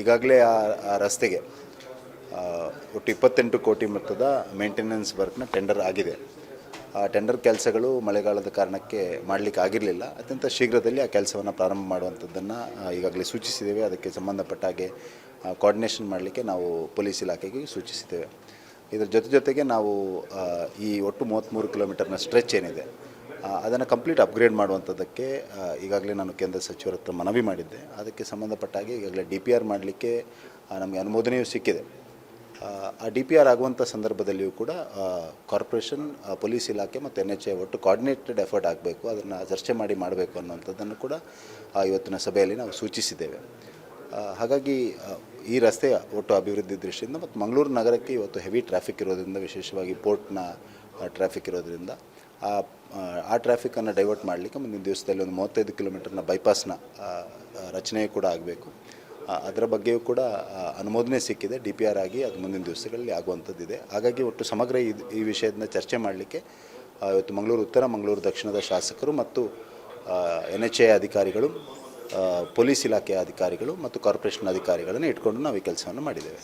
ಈಗಾಗಲೇ ಆ ರಸ್ತೆಗೆ ಒಟ್ಟು ಇಪ್ಪತ್ತೆಂಟು ಕೋಟಿ ಮೊತ್ತದ ಮೇಂಟೆನೆನ್ಸ್ ವರ್ಕ್ನ ಟೆಂಡರ್ ಆಗಿದೆ. ಆ ಟೆಂಡರ್ ಕೆಲಸಗಳು ಮಳೆಗಾಲದ ಕಾರಣಕ್ಕೆ ಮಾಡಲಿಕ್ಕೆ ಆಗಿರಲಿಲ್ಲ. ಅತ್ಯಂತ ಶೀಘ್ರದಲ್ಲಿ ಆ ಕೆಲಸವನ್ನು ಪ್ರಾರಂಭ ಮಾಡುವಂಥದ್ದನ್ನು ಈಗಾಗಲೇ ಸೂಚಿಸಿದ್ದೇವೆ. ಅದಕ್ಕೆ ಸಂಬಂಧಪಟ್ಟ ಹಾಗೆ ಕೋಆರ್ಡಿನೇಷನ್ ಮಾಡಲಿಕ್ಕೆ ನಾವು ಪೊಲೀಸ್ ಇಲಾಖೆಗೆ ಸೂಚಿಸಿದ್ದೇವೆ. ಇದರ ಜೊತೆ ಜೊತೆಗೆ ನಾವು ಈ ಒಟ್ಟು ಮೂವತ್ತ್ಮೂರು ಕಿಲೋಮೀಟರ್ನ ಸ್ಟ್ರೆಚ್ ಏನಿದೆ ಅದನ್ನು ಕಂಪ್ಲೀಟ್ ಅಪ್ಗ್ರೇಡ್ ಮಾಡುವಂಥದ್ದಕ್ಕೆ ಈಗಾಗಲೇ ನಾನು ಕೇಂದ್ರ ಸಚಿವರ ಹತ್ರ ಮನವಿ ಮಾಡಿದ್ದೆ. ಅದಕ್ಕೆ ಸಂಬಂಧಪಟ್ಟ ಹಾಗೆ ಈಗಾಗಲೇ ಡಿ ಪಿ ಆರ್ ಮಾಡಲಿಕ್ಕೆ ನಮಗೆ ಅನುಮೋದನೆಯೂ ಸಿಕ್ಕಿದೆ. ಆ, ಡಿ ಪಿ ಆರ್ ಆಗುವಂಥ ಸಂದರ್ಭದಲ್ಲಿಯೂ ಕೂಡ ಕಾರ್ಪೊರೇಷನ್ ಪೊಲೀಸ್ ಇಲಾಖೆ ಮತ್ತು ಎನ್ ಎಚ್ ಐ ಒಟ್ಟು ಕೋಆರ್ಡಿನೇಟೆಡ್ ಎಫರ್ಟ್ ಆಗಬೇಕು. ಅದನ್ನು ಚರ್ಚೆ ಮಾಡಿ ಮಾಡಬೇಕು ಅನ್ನುವಂಥದ್ದನ್ನು ಕೂಡ ಇವತ್ತಿನ ಸಭೆಯಲ್ಲಿ ನಾವು ಸೂಚಿಸಿದ್ದೇವೆ. ಹಾಗಾಗಿ ಈ ರಸ್ತೆಯ ಒಟ್ಟು ಅಭಿವೃದ್ಧಿ ದೃಷ್ಟಿಯಿಂದ ಮತ್ತು ಮಂಗಳೂರು ನಗರಕ್ಕೆ ಇವತ್ತು ಹೆವಿ ಟ್ರಾಫಿಕ್ ಇರೋದ್ರಿಂದ ವಿಶೇಷವಾಗಿ ಪೋರ್ಟ್ನ ಟ್ರಾಫಿಕ್ ಇರೋದ್ರಿಂದ ಆ ಆ, ಟ್ರಾಫಿಕ್ ಟ್ರಾಫಿಕನ್ನು ಡೈವರ್ಟ್ ಮಾಡಲಿಕ್ಕೆ ಮುಂದಿನ ದಿವಸದಲ್ಲಿ ಒಂದು ಮೂವತ್ತೈದು ಕಿಲೋಮೀಟರ್ನ ಬೈಪಾಸ್ನ ರಚನೆಯೂ ಕೂಡ ಆಗಬೇಕು. ಅದರ ಬಗ್ಗೆಯೂ ಕೂಡ ಅನುಮೋದನೆ ಸಿಕ್ಕಿದೆ. ಡಿ ಪಿ ಆರ್ ಆಗಿ ಅದು ಮುಂದಿನ ದಿವಸಗಳಲ್ಲಿ ಆಗುವಂಥದ್ದಿದೆ. ಹಾಗಾಗಿ ಒಟ್ಟು ಸಮಗ್ರ ಈ ಈ ವಿಷಯದಿಂದ ಚರ್ಚೆ ಮಾಡಲಿಕ್ಕೆ ಇವತ್ತು ಮಂಗಳೂರು ಉತ್ತರ ಮಂಗಳೂರು ದಕ್ಷಿಣದ ಶಾಸಕರು ಮತ್ತು ಎನ್ ಎಚ್ ಎ ಅಧಿಕಾರಿಗಳು ಪೊಲೀಸ್ ಇಲಾಖೆಯ ಅಧಿಕಾರಿಗಳು ಮತ್ತು ಕಾರ್ಪೊರೇಷನ್ ಅಧಿಕಾರಿಗಳನ್ನು ಇಟ್ಕೊಂಡು ನಾವು ಈ ಕೆಲಸವನ್ನು ಮಾಡಿದ್ದೇವೆ.